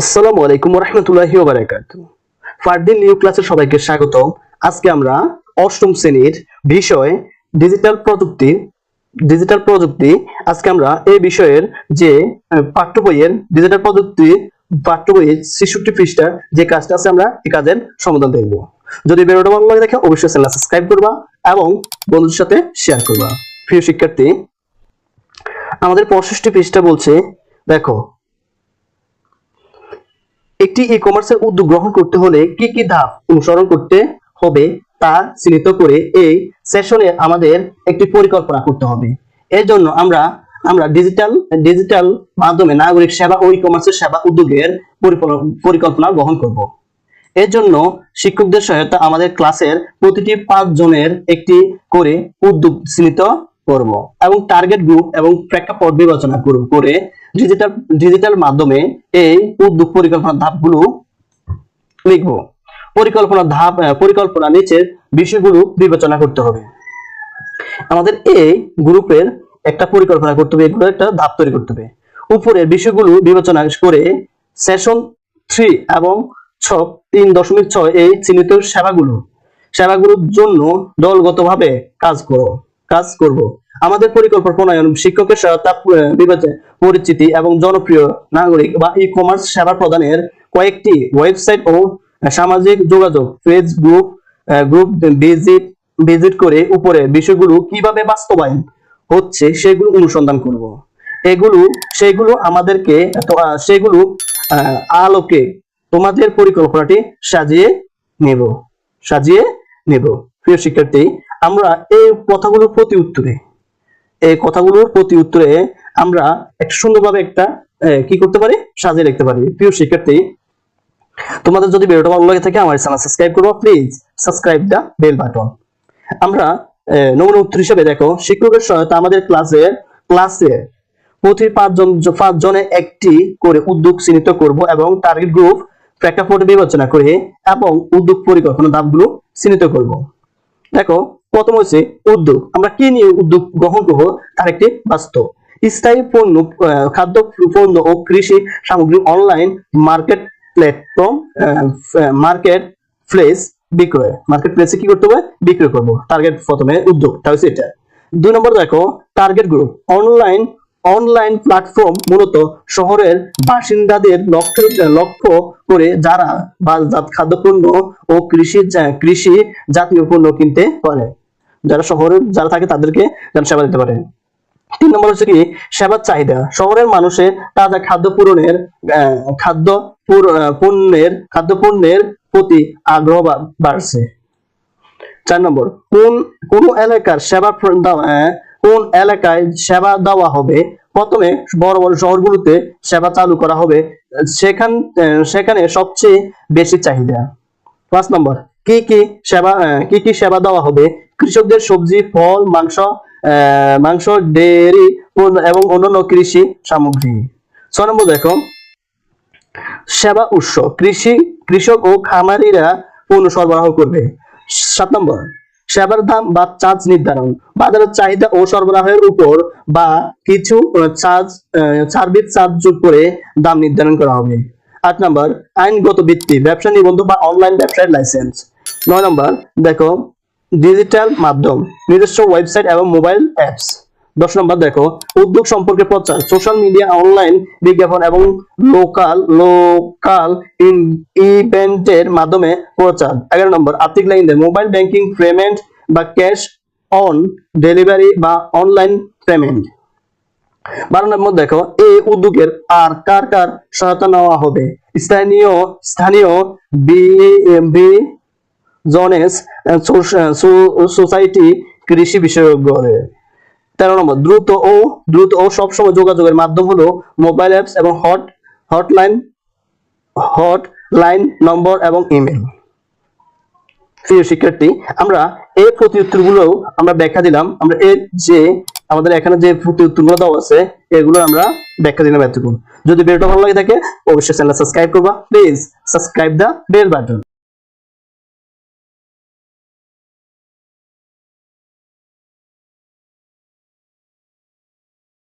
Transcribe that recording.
আসসালামু আলাইকুম রহমতুল্লাহি নিউ সবাইকে স্বাগত আজকে আমরা অষ্টম শ্রেণির বিষয় ডিজিটাল প্রযুক্তি ডিজিটাল প্রযুক্তি। আজকে আমরা এই বিষয়ের যে পাঠ্য বইয়ের ডিজিটাল প্রযুক্তি পাঠ্য বইয়ের ছেষট্টি পৃষ্ঠার যে কাজটা আছে আমরা এই কাজের সমাধান দেখব। যদি ভিডিওটা দেখে অবশ্যই চ্যানেল সাবস্ক্রাইব করবা এবং বন্ধুদের সাথে শেয়ার করবা। প্রিয় শিক্ষার্থী, আমাদের পঁয়ষট্টি পৃষ্ঠা বলছে, দেখো একটি ই কমার্সের উদ্যোগ গ্রহণ করতে হলে কি কি ধাপ অনুসরণ করতে হবে তা চিহ্নিত করে এই সেশনে আমাদের একটি পরিকল্পনা করতে হবে। এর জন্য আমরা আমরা ডিজিটাল ডিজিটাল মাধ্যমে নাগরিক সেবা ও ই কমার্সের সেবা উদ্যোগের পরিকল্পনা- গ্রহণ করব। এর জন্য শিক্ষকদের সহায়তা আমাদের ক্লাসের প্রতিটি পাঁচ জনের একটি করে উদ্যোগ চিহ্নিত করব এবং টার্গেট গ্রুপ এবং প্রেক্ষাপট বিবেচনা করে ডিজিটাল ডিজিটাল মাধ্যমে এই উদ্যোগ পরিকল্পনা ধাপগুলো লিখব। পরিকল্পনা ধাপ পরিকল্পনা নিচের বিষয়গুলো বিবেচনা করতে হবে। আমাদের এই গ্রুপের একটা পরিকল্পনা করতে হবে, এগুলো একটা ধাপ তৈরি করতে হবে। উপরের বিষয়গুলো বিবেচনা করে সেশন থ্রি এবং ছ তিন দশমিক ছয় এই চিহ্নিত সেবাগুলো, সেবাগুলোর জন্য দলগতভাবে কাজ করো, কাজ করব। আমাদের পরিকল্পনা প্রণয়ন, শিক্ষকের সহায়তা পরিচিতি এবং জনপ্রিয় নাগরিক বা ই কমার্স সেবা প্রদানের কয়েকটি ওয়েবসাইট ও সামাজিক যোগাযোগ ফেসবুক গ্রুপ ভিজিট ভিজিট করে উপরে বিষয়গুলো কীভাবে বাস্তবায়ন হচ্ছে সেগুলো অনুসন্ধান করব। এগুলো, সেগুলো আমাদেরকে সেগুলো আলোকে তোমাদের পরিকল্পনাটি সাজিয়ে নেব সাজিয়ে নেব। প্রিয় শিক্ষার্থী, আমরা এই কথাগুলোর প্রতি উত্তরে এই কথাগুলোর প্রতি উত্তরে আমরা একটা সুন্দরভাবে একটা কি করতে পারি? সাজিয়ে রাখতে পারি। প্রিয় শিক্ষার্থী, তোমাদের যদি ভিডিওটা ভালো লাগে থাকে, আমার চ্যানেল সাবস্ক্রাইব করো, please. Subscribe the bell button. আমরা নমুনা উত্তর হিসেবে দেখো, শিক্ষকের সহায়তা আমাদের ক্লাসে ক্লাসে প্রতি পাঁচজন পাঁচজনে একটি করে উদ্যোগ চিহ্নিত করব এবং টার্গেট গ্রুপ প্রেক্ষাপট বিবেচনা করে এবং উদ্যোগ পরিকল্পনা ধাপগুলো চিহ্নিত করব। দেখো প্রথম হচ্ছে উদ্যোগ। আমরা কি নিয়ে উদ্যোগ গ্রহণ করব? তার একটি বাস্তব। স্থায়ী পণ্য খাদ্য, পণ্য ও কৃষি সামগ্রী online market platform market place বিক্রয়। মার্কেট প্লেসে কি করতে হবে? বিক্রয় করব। টার্গেট প্রথমে উদ্যোগ তা হচ্ছে এটা। দুই নম্বর দেখো target group online online platform মূলত শহরের বাসিন্দাদের লক্ষ্য লক্ষ্য করে যারা বাজারজাত খাদ্যপণ্য ও কৃষি কৃষি জাতীয় পণ্য কিনতে পারে। যারা শহরে যারা থাকে তাদেরকে যেন সেবা দিতে পারে। তিন নম্বর হচ্ছে কি? সেবার চাহিদা। শহরের মানুষের তাজা খাদ্য পূরণের খাদ্য পণ্যের খাদ্য পণ্যের প্রতি আগ্রহ বাড়ছে। চার নম্বর, কোন কোন এলাকার সেবা কোন এলাকায় সেবা দেওয়া হবে? প্রথমে বড় বড় শহরগুলোতে সেবা চালু করা হবে। সেখান সেখানে সবচেয়ে বেশি চাহিদা। পাঁচ নম্বর, কি কি সেবা কি কি সেবা দেওয়া হবে? কৃষকদের সবজি, ফল, মাংস মাংস, ডেয়ারি এবং অন্যান্য কৃষি সামগ্রী। ছয় নম্বর দেখো। সেবা উৎস, কৃষি, কৃষক ও খামারিরা পণ্য সরবরাহ করবে। সাত নম্বর, সেবার দাম বা চার্জ নির্ধারণ। বাজারের চাহিদা ও সরবরাহের উপর বা কিছু চার্জ সার্ভিস চার্জ যোগ করে দাম নির্ধারণ করা হবে। আট নম্বর, আইনগত ভিত্তি, ব্যবসা নিবন্ধ বা অনলাইন ব্যবসার লাইসেন্স। নয় নম্বর, দেখো ডিজিটাল মাধ্যম, নিজস্ব ওয়েবসাইট এবং মোবাইল অ্যাপস। দশ নম্বর দেখো, উদ্যোগ সম্পর্কে প্রচার, সোশ্যাল মিডিয়া, অনলাইন বিজ্ঞাপন এবং লোকাল লোকাল ইভেন্টের মাধ্যমে প্রচার। এগারো নম্বর, আর্থিক লেনদেন, মোবাইল ব্যাংকিং, পেমেন্ট বা ক্যাশ অন ডেলিভারি বা অনলাইন পেমেন্ট। বারো নম্বর দেখো, এই উদ্যোগের আর কার কার সহায়তা নেওয়া হবে? স্থানীয় স্থানীয় বি জনেস সোসাইটি কৃষি বিশেষজ্ঞ তেরো নম্বর, দ্রুত ও দ্রুত ও সবসময় যোগাযোগের মাধ্যম হলো মোবাইল অ্যাপস এবং হট হটলাইন হট লাইন নম্বর এবং ইমেল প্রিয় শিক্ষার্থী, আমরা এই প্রতি উত্তরগুলো আমরা ব্যাখ্যা দিলাম। আমরা এর যে, আমাদের এখানে যে প্রতি উত্তরগুলো দেওয়া আছে, এগুলো আমরা ব্যাখ্যা দিলাম এতটুকু। যদি ভিডিওটা ভালো লাগে থাকে, অবশ্যই চ্যানেল সাবস্ক্রাইব করবা। Please subscribe the bell button